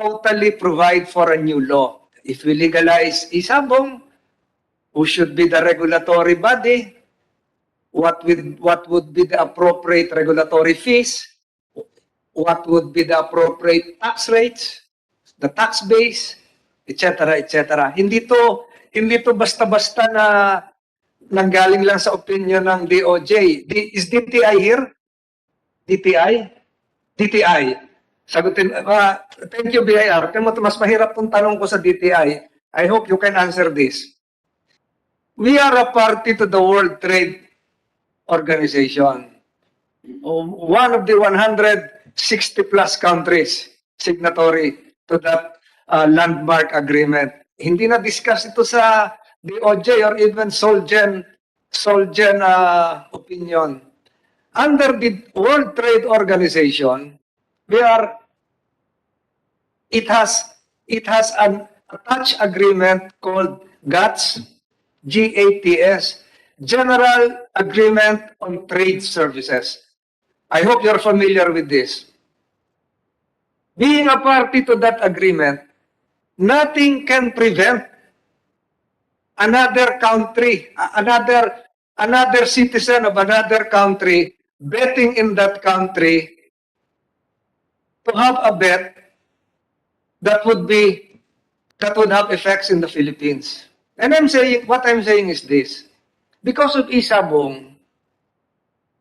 totally provide for a new law. If we legalize isabong, who should be the regulatory body? What would, what would be the appropriate regulatory fees? What would be the appropriate tax rates? The tax base? Etc. etc. Hindi to, hindi to basta-basta na nanggaling lang sa opinion ng DOJ. D- is DTI here? DTI? DTI. Sagutin, uh, thank you, BIR. Kaya mas mahirap tong tanong ko sa DTI. I hope you can answer this. We are a party to the World Trade Organization. One of the 160 plus countries signatory to that uh, landmark agreement. Hindi na discuss ito sa DOJ or even Solgen, Solgen uh, opinion. Under the World Trade Organization, we are it has it has an attached agreement called GATS, GATS, General Agreement on Trade Services. I hope you're familiar with this. Being a party to that agreement, nothing can prevent another country, another another citizen of another country betting in that country to have a bet that would be that would have effects in the Philippines. And I'm saying what I'm saying is this. Because of Isabong,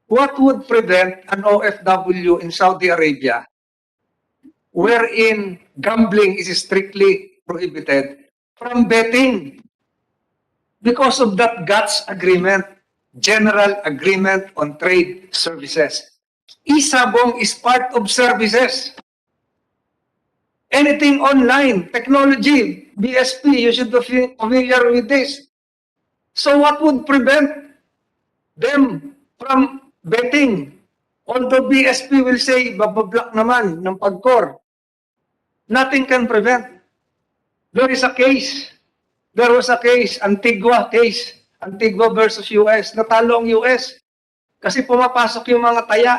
what would prevent an OFW in Saudi Arabia wherein gambling is strictly prohibited from betting because of that GATS agreement, General Agreement on Trade Services. Isabong is part of services. Anything online, technology, BSP, you should be fa- familiar with this. So what would prevent them from betting? Although BSP will say, babablock naman ng pagkor. Nothing can prevent. There is a case. There was a case, Antigua case. Antigua versus US. Natalo ang US. Kasi pumapasok yung mga taya.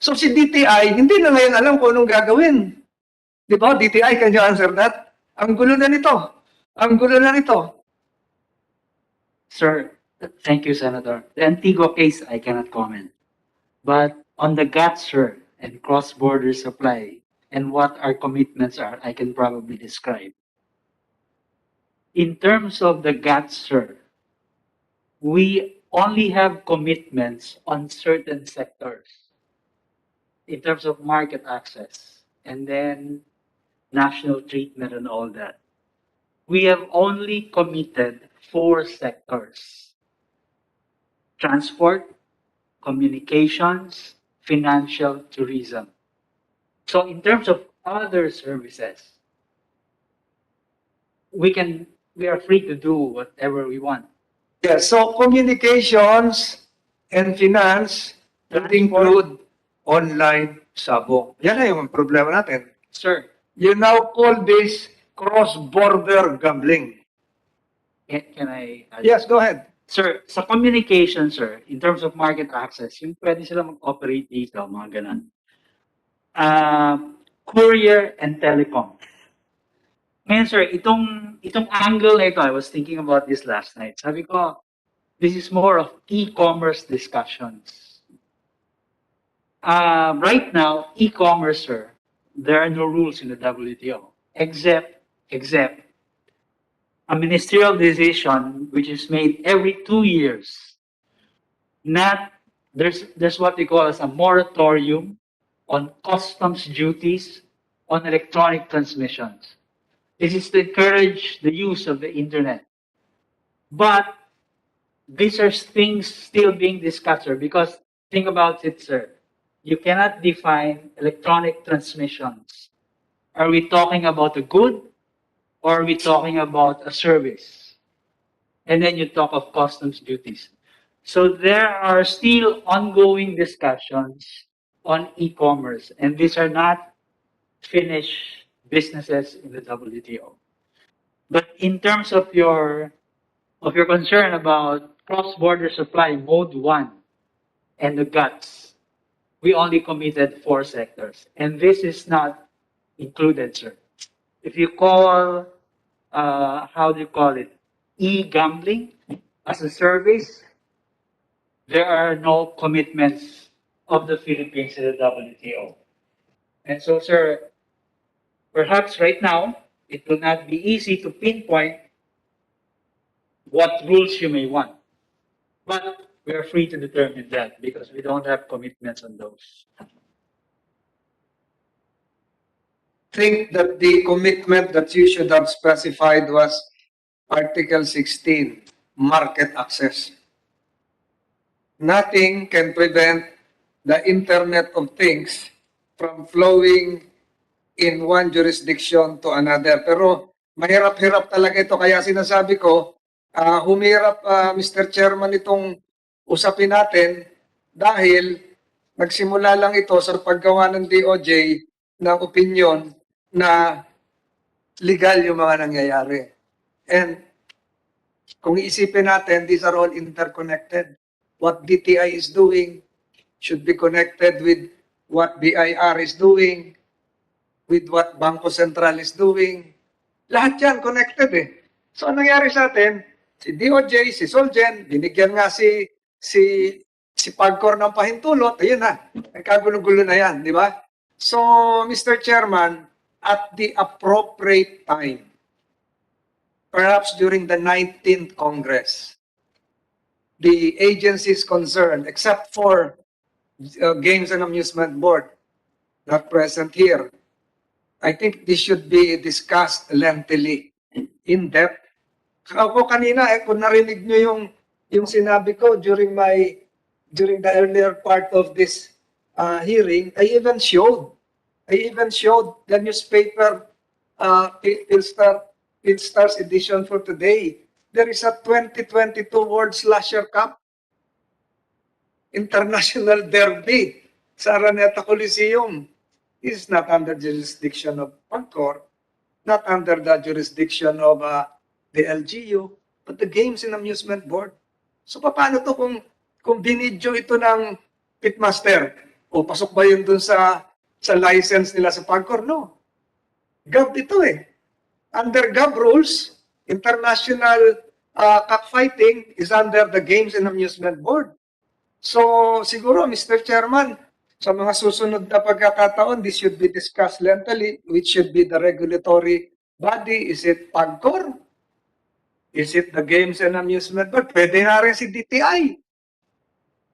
So si DTI, hindi na ngayon alam kung anong gagawin. Di ba? DTI, can you answer that? Ang gulo na nito. Ang gulo na nito. Sir, thank you, Senator. The Antigua case, I cannot comment. But on the GATSR and cross-border supply and what our commitments are, I can probably describe. In terms of the GATSR, we only have commitments on certain sectors in terms of market access and then national treatment and all that we have only committed four sectors transport, communications, financial, tourism. So, in terms of other services, we can we are free to do whatever we want. Yes, so communications and finance would include online sabong. Yan na yung problema natin. Sir, You now call this cross-border gambling. can, can I? add- Yes, go ahead. Sir, sa communication, sir, in terms of market access, yung pwede sila mag-operate dito, mga ganun. Uh, courier and telecom. Ngayon, sir, itong, itong angle na ito, I was thinking about this last night. Sabi ko, this is more of e-commerce discussions. Uh, right now, e-commerce, sir, there are no rules in the WTO, except, except a ministerial decision which is made every two years. Not there's there's what we call as a moratorium on customs duties on electronic transmissions. This is to encourage the use of the internet. But these are things still being discussed, sir, because think about it, sir. You cannot define electronic transmissions. Are we talking about a good or are we talking about a service? And then you talk of customs duties. So there are still ongoing discussions on e-commerce, and these are not finished businesses in the WTO. But in terms of your of your concern about cross-border supply, mode one, and the guts, we only committed four sectors, and this is not included, sir. if you call, uh, how do you call it, e-gambling as a service, there are no commitments of the Philippines to the WTO. And so, sir, perhaps right now, it will not be easy to pinpoint what rules you may want. But we are free to determine that because we don't have commitments on those. think that the commitment that you should have specified was Article 16, market access. Nothing can prevent the Internet of Things from flowing in one jurisdiction to another. Pero mahirap-hirap talaga ito. Kaya sinasabi ko, ah, humirap, ah, Mr. Chairman, itong usapin natin dahil nagsimula lang ito sa paggawa ng DOJ ng opinion na legal yung mga nangyayari. And kung iisipin natin, these are all interconnected. What DTI is doing should be connected with what BIR is doing, with what Bangko Sentral is doing. Lahat yan connected eh. So, ang nangyari sa atin, si DOJ, si Solgen, binigyan nga si si si Pagcor ng pahintulot, ayun na, nagkagulo-gulo na yan, di ba? So, Mr. Chairman, at the appropriate time, perhaps during the 19th Congress, the agencies concerned, except for uh, Games and Amusement Board, not present here, I think this should be discussed lengthily, in depth. Ako kanina, eh, kung narinig nyo yung, yung sinabi ko during my, during the earlier part of this uh, hearing, I even showed, I even showed the newspaper, uh, Philstar, Philstars edition for today. There is a 2022 World Slasher Cup International Derby sa Araneta Coliseum. Is not under jurisdiction of Pagcor, not under the jurisdiction of uh, the LGU, but the Games and Amusement Board. So paano to kung kung binidyo ito ng pitmaster o pasok ba yun dun sa sa license nila sa Pagcor? No. Gov ito eh. Under Gov rules, international uh, cockfighting is under the Games and Amusement Board. So siguro, Mr. Chairman, sa mga susunod na pagkakataon, this should be discussed lengthily, which should be the regulatory body. Is it PAGCOR? Is it the Games and Amusement Board? Pwede na rin si DTI.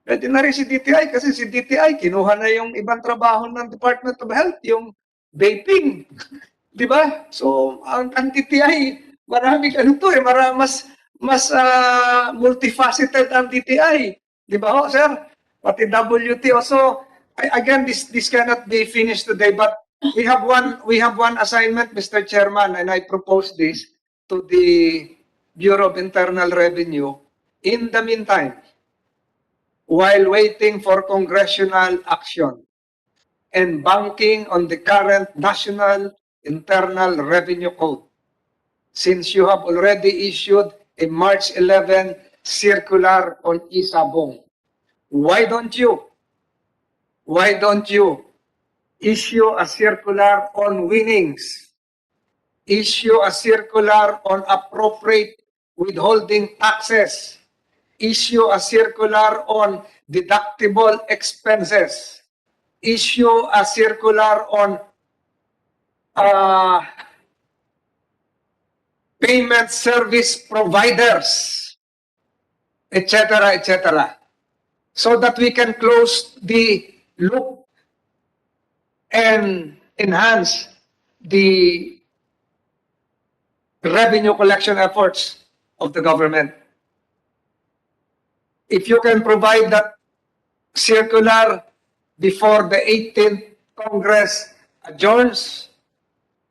Pwede na rin si DTI kasi si DTI kinuha na yung ibang trabaho ng Department of Health, yung vaping. Di ba? So, ang, ang DTI, maraming ano to eh, mara, mas, mas ah, multifaceted ang DTI. Di ba ho, sir? Pati WTO. So, again, this, this cannot be finished today, but we have one, we have one assignment, Mr. Chairman, and I propose this to the Bureau of Internal Revenue. In the meantime, while waiting for congressional action and banking on the current National Internal Revenue Code. Since you have already issued a March 11 circular on Isabong, why don't you, why don't you issue a circular on winnings? Issue a circular on appropriate withholding taxes? issue a circular on deductible expenses, issue a circular on uh, payment service providers, etc., etc., so that we can close the loop and enhance the revenue collection efforts of the government if you can provide that circular before the 18th Congress adjourns,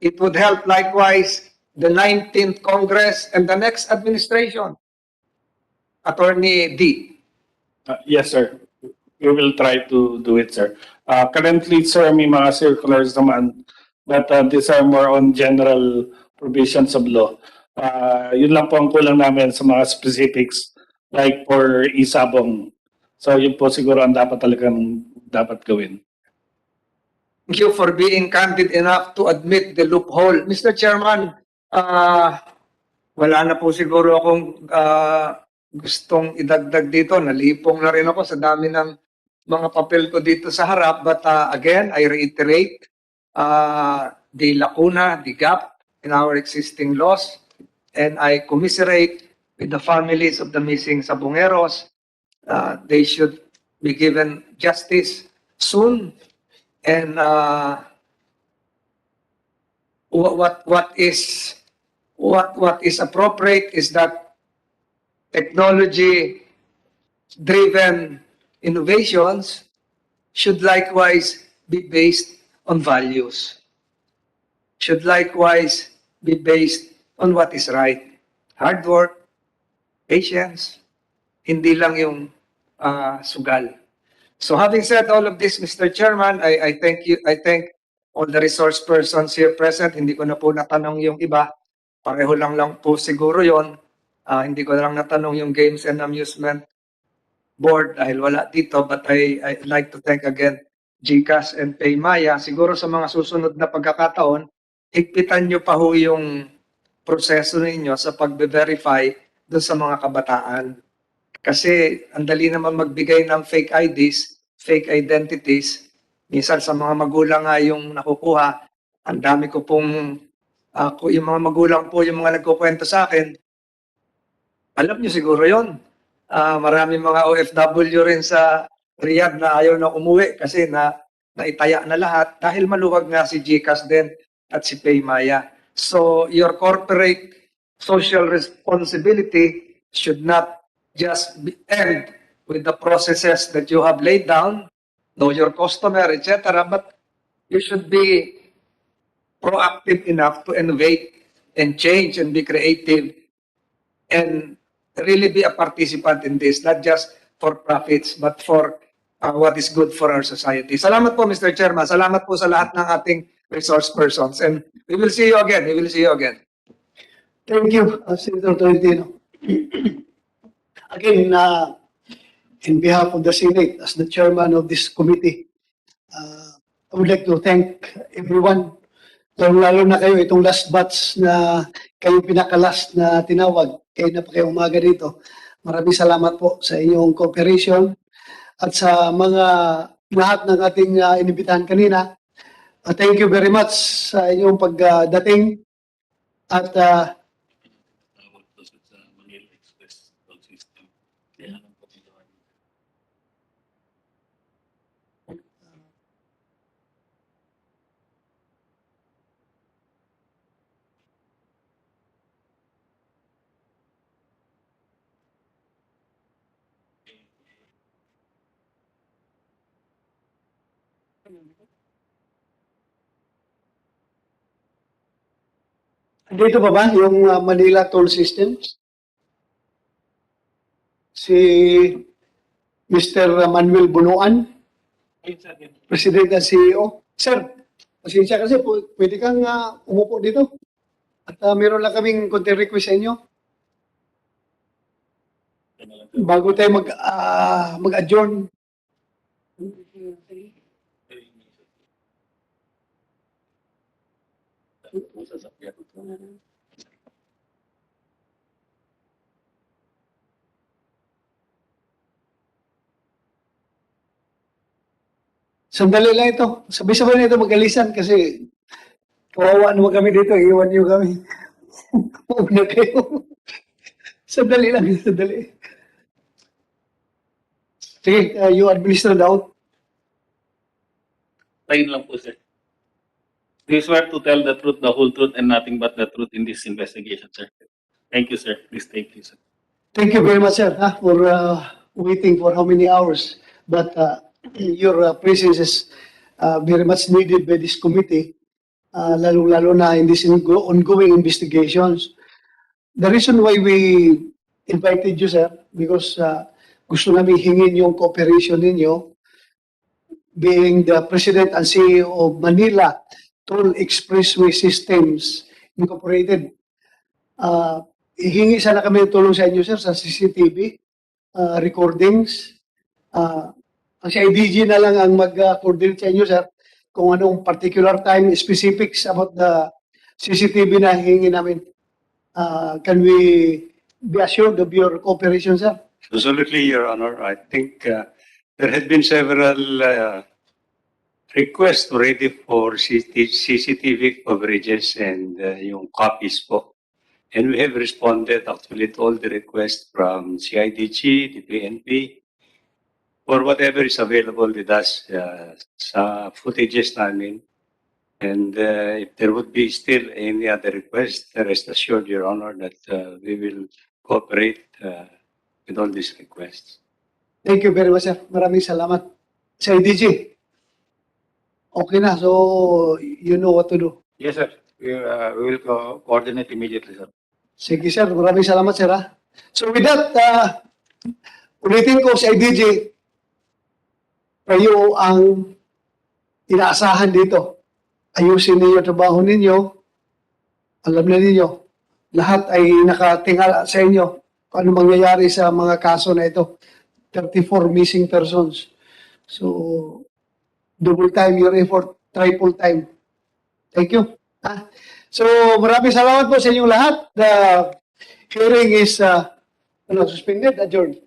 it would help likewise the 19th Congress and the next administration. Attorney D. Uh, Yes, sir. We will try to do it, sir. Uh, Currently, sir, may mga circulars naman, but uh, these are more on general provisions of law. Uh, Yun lang po ang kulang namin sa mga specifics, like for isabong. So yun po siguro ang dapat talagang dapat gawin. Thank you for being candid enough to admit the loophole. Mr. Chairman, ah, wala na po siguro akong ah, gustong idagdag dito. Nalipong na rin ako sa dami ng mga papel ko dito sa harap. But ah, again, I reiterate uh, the lacuna, the gap in our existing laws. And I commiserate with the families of the missing Sabongeros. Uh, they should be given justice soon. And uh, what, what, what is what, what is appropriate is that technology driven innovations should likewise be based on values, should likewise be based on what is right. Hard work, patience, hindi lang yung ah, sugal. So having said all of this, Mr. Chairman, I, I thank you, I thank all the resource persons here present. Hindi ko na po natanong yung iba. Pareho lang lang po siguro yon. Ah, hindi ko na lang natanong yung Games and Amusement Board dahil wala dito. But I, I'd like to thank again GCAS and Paymaya. Siguro sa mga susunod na pagkakataon, higpitan nyo pa ho yung proseso ninyo sa pagbe-verify doon sa mga kabataan. Kasi ang dali naman magbigay ng fake IDs, fake identities. Minsan sa mga magulang nga yung nakukuha, ang dami ko pong, ako, yung mga magulang po, yung mga nagkukwento sa akin, alam niyo siguro yon. Ah, maraming mga OFW rin sa Riyadh na ayaw na umuwi kasi na naitaya na lahat dahil maluwag nga si GCAS din at si Paymaya. So your corporate social responsibility should not just be end with the processes that you have laid down, know your customer, etc. But you should be proactive enough to innovate and change and be creative and really be a participant in this, not just for profits, but for uh, what is good for our society. Salamat po, Mr. Chairman. Salamat po sa lahat ng ating resource persons. And we will see you again. We will see you again. Thank you, uh, Senator Tolentino. Again, uh, in behalf of the Senate, as the chairman of this committee, uh, I would like to thank everyone, lalo na kayo, itong last batch na kayo pinakalas na tinawag, kayo na pa kayo umaga dito. Maraming salamat po sa inyong cooperation at sa mga lahat ng ating uh, inibitahan kanina. Uh, thank you very much sa inyong pagdating. At uh, Dito pa ba yung uh, Manila Toll System? Si Mr. Manuel Bunuan, President at CEO. Sir, pasensya kasi po, pwede kang uh, umupo dito. At uh, meron lang kaming konting request sa inyo. Bago tayo mag, ah, mag-adjourn. Sandali lang ito. Sabay-sabay na ito mag-alisan kasi kawawa naman kami dito. Iwan niyo kami. Mauna kayo. sandali lang, sandali. Sige, uh, you administer the oath. Plain lang po, sir. You swear to tell the truth, the whole truth, and nothing but the truth in this investigation, sir? Thank you, sir. Please take you, sir. Thank you very much, sir, for uh, waiting for how many hours. But uh, your uh, presence is uh, very much needed by this committee, uh, lalo-lalo na in this ongo- ongoing investigations. The reason why we invited you, sir, because uh, gusto namin hingin yung cooperation ninyo being the President and CEO of Manila Toll Expressway Systems Incorporated. Uh, Ihingi sana kami ng tulong sa inyo, sir, sa CCTV uh, recordings. Uh, ang IDG na lang ang mag-coordinate sa inyo, sir. kung anong particular time specifics about the CCTV na hihingi namin. Uh, can we be assured of your cooperation, sir? Absolutely, Your Honor. I think uh, there had been several uh, requests already for CCT CCTV coverages and uh, yung copies po. And we have responded actually to all the requests from CIDG, the PNP, or whatever is available with us uh, sa footages namin. And uh, if there would be still any other request, rest assured, Your Honor, that uh, we will cooperate uh, with all these requests. Thank you very much, sir. Maraming salamat. Sa IDG. Okay na, so you know what to do. Yes, sir. We, uh, we will co- coordinate immediately, sir. Sige, sir. Maraming salamat, sir. ha? So with that, uh, ulitin ko sa IDG, kayo ang inaasahan dito. Ayusin ninyo trabaho ninyo. Alam na ninyo, lahat ay nakatingala sa inyo kung ano mangyayari sa mga kaso na ito. 34 missing persons. So, double time your effort, triple time. Thank you. Ah, So, maraming salamat po sa inyong lahat. The hearing is uh, ano, suspended, adjourned.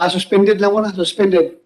Ah, suspended lang muna, suspended.